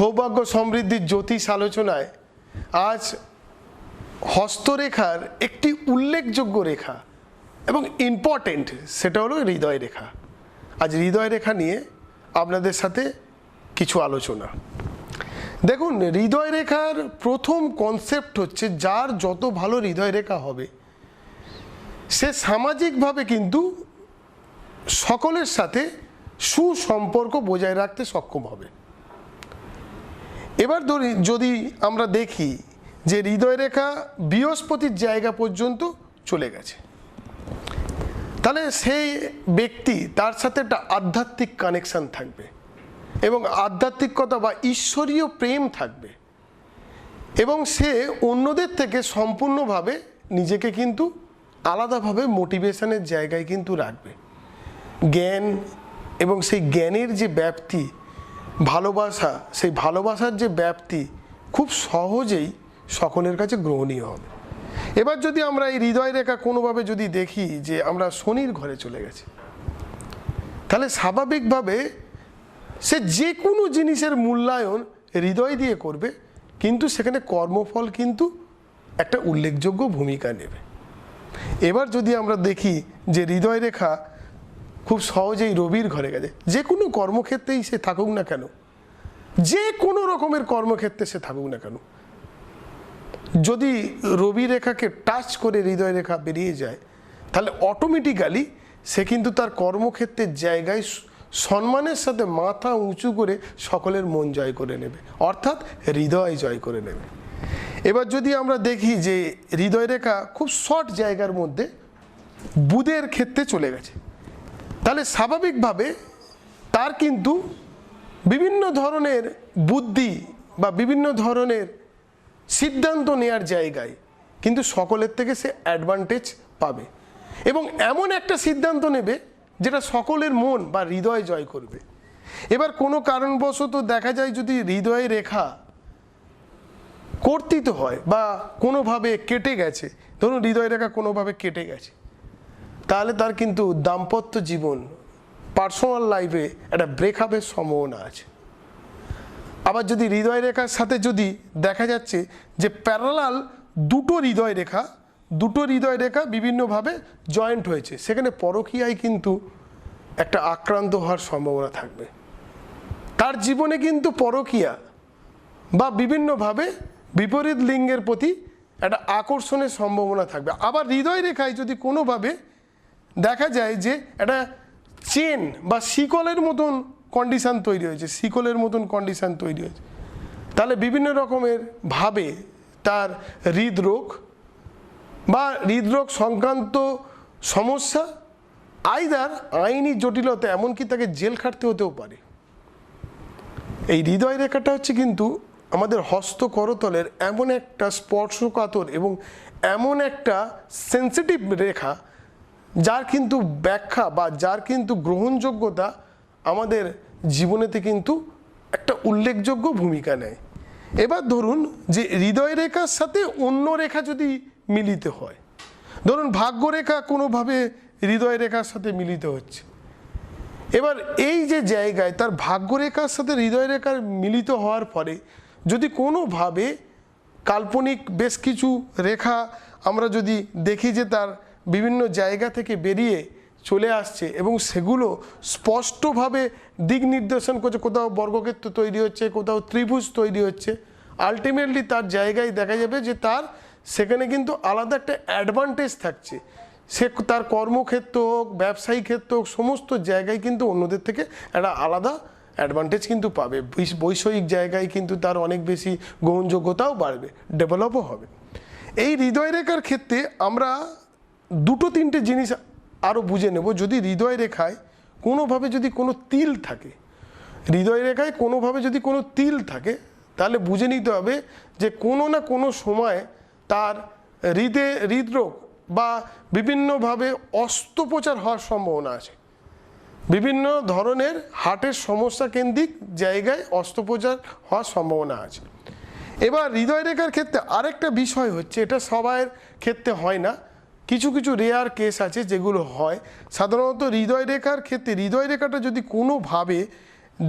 সৌভাগ্য সমৃদ্ধির জ্যোতিষ আলোচনায় আজ হস্তরেখার একটি উল্লেখযোগ্য রেখা এবং ইম্পর্টেন্ট সেটা হলো হৃদয় রেখা। আজ হৃদয় রেখা নিয়ে আপনাদের সাথে কিছু আলোচনা। দেখুন, হৃদয় রেখার প্রথম কনসেপ্ট হচ্ছে যার যত ভালো হৃদয় রেখা হবে, সে সামাজিকভাবে কিন্তু সকলের সাথে সুসম্পর্ক বজায় রাখতে সক্ষম হবে। এবার ধরি, যদি আমরা দেখি যে হৃদয় রেখা বৃহস্পতির জায়গা পর্যন্ত চলে গেছে, তাহলে সেই ব্যক্তি তার সাথে একটা আধ্যাত্মিক কানেকশন থাকবে এবং আধ্যাত্মিকতা বা ঈশ্বরীয় প্রেম থাকবে এবং সে অন্যদের থেকে সম্পূর্ণভাবে নিজেকে কিন্তু আলাদাভাবে মোটিভেশনের জায়গায় কিন্তু রাখবে। জ্ঞান এবং সেই জ্ঞানের যে ব্যাপ্তি ভালোবাসা, সেই ভালোবাসার যে ব্যাপ্তি খুব সহজেই সকলের কাছে গ্রহণীয় হবে। এবার যদি আমরা এই হৃদয় রেখা কোনোভাবে যদি দেখি যে আমরা শনির ঘরে চলে গেছি, তাহলে স্বাভাবিকভাবে সে যে কোনো জিনিসের মূল্যায়ন হৃদয় দিয়ে করবে, কিন্তু সেখানে কর্মফল কিন্তু একটা উল্লেখযোগ্য ভূমিকা নেবে। এবার যদি আমরা দেখি যে হৃদয় রেখা খুব সহজেই রবির ঘরে গেছে। যে কোনো কর্মক্ষেত্রেই সে থাকুক না কেন। যে কোনো রকমের কর্মক্ষেত্রে সে থাকুক না কেন। যদি রবি রেখাকে টাচ করে হৃদয় রেখা বেরিয়ে যায়, তাহলে অটোমেটিক্যালি সে কিন্তু তার কর্মক্ষেত্রের জায়গায় সম্মানের সাথে মাথা উঁচু করে সকলের মন জয় করে নেবে। অর্থাৎ হৃদয় জয় করে নেবে। এবার যদি আমরা দেখি যে হৃদয় রেখা খুব শর্ট জায়গার মধ্যে বুধের ক্ষেত্রে চলে গেছে। তাহলে স্বাভাবিকভাবে তার কিন্তু বিভিন্ন ধরনের বুদ্ধি বা বিভিন্ন ধরনের সিদ্ধান্ত নেওয়ার জায়গায় কিন্তু সকলের থেকে সে অ্যাডভান্টেজ পাবে। এবং এমন একটা সিদ্ধান্ত নেবে যেটা সকলের মন বা হৃদয় জয় করবে। এবার কোনো কারণবশত দেখা যায় যদি হৃদয় রেখা কর্তিত হয় বা কোনোভাবে কেটে গেছে, ধরুন হৃদয় রেখা কোনোভাবে কেটে গেছে তাহলে তার কিন্তু দাম্পত্য জীবন পার্সোনাল লাইফে একটা ব্রেকআপের সম্ভাবনা আছে। আবার যদি হৃদয় রেখার সাথে যদি দেখা যাচ্ছে যে প্যারালাল দুটো হৃদয় রেখা, দুটো হৃদয় রেখা বিভিন্নভাবে জয়েন্ট হয়েছে, সেখানে পরকীয়ায় কিন্তু একটা আক্রান্ত হওয়ার সম্ভাবনা থাকবে। তার জীবনে কিন্তু পরকীয়া বা বিভিন্নভাবে বিপরীত লিঙ্গের প্রতি একটা আকর্ষণের সম্ভাবনা থাকবে। আবার হৃদয় রেখায় যদি কোনোভাবে দেখা যায় যে একটা চেন বা শিকলের মতন কন্ডিশান তৈরি হয়েছে, শিকলের মতন কন্ডিশান তৈরি হয়েছে। তাহলে বিভিন্ন রকমের ভাবে তার হৃদরোগ বা হৃদরোগ সংক্রান্ত সমস্যা আইদার আইনি জটিলতা, এমনকি তাকে জেল খাটতে হতেও পারে। এই হৃদয় রেখাটা হচ্ছে কিন্তু আমাদের হস্ত করতলের এমন একটা স্পর্শকাতর এবং এমন একটা সেন্সিটিভ রেখা যার কিন্তু ব্যাখ্যা বা যার কিন্তু গ্রহণযোগ্যতা আমাদের জীবনেতে কিন্তু একটা উল্লেখযোগ্য ভূমিকা নেয়। এবার ধরুন যে হৃদয় রেখার সাথে অন্য রেখা যদি মিলিত হয়, ধরুন ভাগ্যরেখা কোনোভাবে হৃদয় রেখার সাথে মিলিত হচ্ছে। এবার এই যে জায়গায় তার ভাগ্যরেখার সাথে হৃদয় রেখার মিলিত হওয়ার পরে যদি কোনোভাবে কাল্পনিক বেশ কিছু রেখা আমরা যদি দেখি যে তার বিভিন্ন জায়গা থেকে বেরিয়ে চলে আসছে এবং সেগুলো স্পষ্টভাবে দিক নির্দেশন করছে। কোথাও বর্গক্ষেত্র তৈরি হচ্ছে, কোথাও ত্রিভুজ তৈরি হচ্ছে। আলটিমেটলি তার জায়গায় দেখা যাবে যে তার সেখানে কিন্তু আলাদা একটা অ্যাডভান্টেজ থাকছে। সে তার কর্মক্ষেত্র হোক, ব্যবসায়িক ক্ষেত্র হোক, সমস্ত জায়গায় কিন্তু অন্যদের থেকে একটা আলাদা অ্যাডভান্টেজ কিন্তু পাবে। বৈষয়িক জায়গায় কিন্তু তার অনেক বেশি গ্রহণযোগ্যতাও বাড়বে ডেভেলপও হবে। এই হৃদয় রেখার ক্ষেত্রে আমরা দুটো তিনটে জিনিস আরও বুঝে নেব। যদি হৃদয় রেখায় কোনোভাবে যদি কোনো তিল থাকে, হৃদয় রেখায় কোনোভাবে যদি কোনো তিল থাকে, তাহলে বুঝে নিতে হবে যে কোনো না কোনো সময় তার হৃদে, হৃদরোগ বা বিভিন্নভাবে অস্ত্রোপচার হওয়ার সম্ভাবনা আছে। বিভিন্ন ধরনের হার্টের সমস্যা কেন্দ্রিক জায়গায় অস্ত্রোপচার হওয়ার সম্ভাবনা আছে। এবার হৃদয় রেখার ক্ষেত্রে আরেকটা বিষয় হচ্ছে, এটা সবার ক্ষেত্রে হয় না কিছু কিছু রেয়ার কেস আছে যেগুলো হয়। সাধারণত হৃদয় রেখার ক্ষেত্রে হৃদয় রেখাটা যদি কোনোভাবে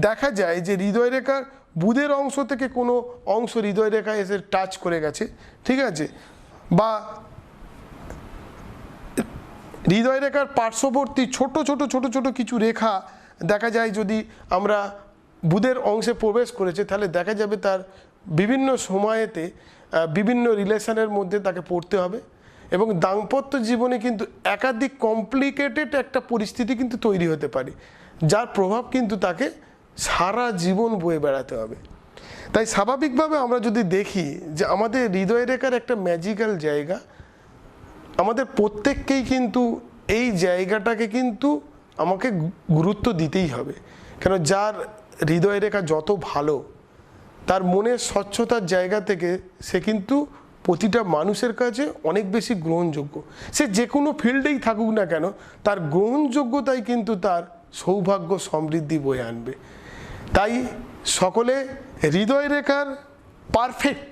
দেখা যায় যে হৃদয় রেখার বুধের অংশ থেকে কোনো অংশ হৃদয় রেখা এসে টাচ করে গেছে, ঠিক আছে? বা হৃদয় রেখার পার্শ্ববর্তী ছোট ছোট ছোট ছোট কিছু রেখা দেখা যায় যদি আমরা বুধের অংশে প্রবেশ করেছে, তাহলে দেখা যাবে তার বিভিন্ন সময়েতে বিভিন্ন রিলেশনের মধ্যে তাকে পড়তে হবে। এবং দাম্পত্য জীবনে কিন্তু একাধিক কমপ্লিকেটেড একটা পরিস্থিতি কিন্তু তৈরি হতে পারে, যার প্রভাব কিন্তু তাকে সারা জীবন বয়ে বেড়াতে হবে। তাই স্বাভাবিকভাবে আমরা যদি দেখি যে আমাদের হৃদয় রেখার একটা ম্যাজিক্যাল জায়গা, আমাদের প্রত্যেককেই কিন্তু এই জায়গাটাকে কিন্তু আমাকে গুরুত্ব দিতেই হবে। কেন যার হৃদয় রেখা যত ভালো, তার মনের স্বচ্ছতার জায়গা থেকে সে কিন্তু প্রতিটা মানুষের কাছে অনেক বেশি গ্রহণযোগ্য। সে যে কোনো ফিল্ডেই থাকুক না কেন, তার গ্রহণযোগ্যতাই কিন্তু তার সৌভাগ্য সমৃদ্ধি বয়ে আনবে। তাই সকলে হৃদয় রেখার পারফেক্ট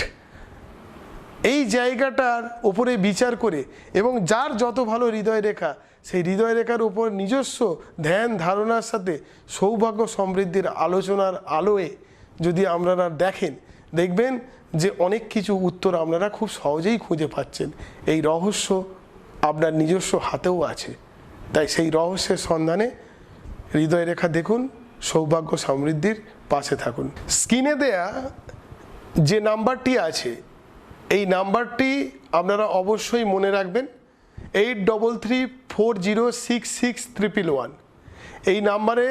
এই জায়গাটার ওপরে বিচার করে এবং যার যত ভালো হৃদয় রেখা, সেই হৃদয় রেখার উপর নিজস্ব ধ্যান ধারণার সাথে সৌভাগ্য সমৃদ্ধির আলোচনার আলোয় যদি আপনারা দেখেন দেখবেন যে অনেক কিছু উত্তর আপনারা খুব সহজেই খুঁজে পাচ্ছেন। এই রহস্য আপনার নিজস্ব হাতেও আছে। তাই সেই রহস্যের সন্ধানে হৃদয় রেখা দেখুন, সৌভাগ্য সমৃদ্ধির পাশে থাকুন। স্ক্রিনে দেয়া যে নাম্বারটি আছে, এই নাম্বারটি আপনারা অবশ্যই মনে রাখবেন eight double three four zero six six triple one এই নাম্বারে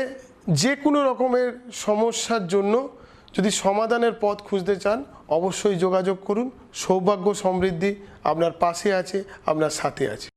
যে কোনো রকমের সমস্যার জন্য যদি সমাধানের পথ খুঁজতে চান, অবশ্যই যোগাযোগ করুন। সৌভাগ্য সমৃদ্ধি আপনার পাশে আছে, আপনার সাথে আছে।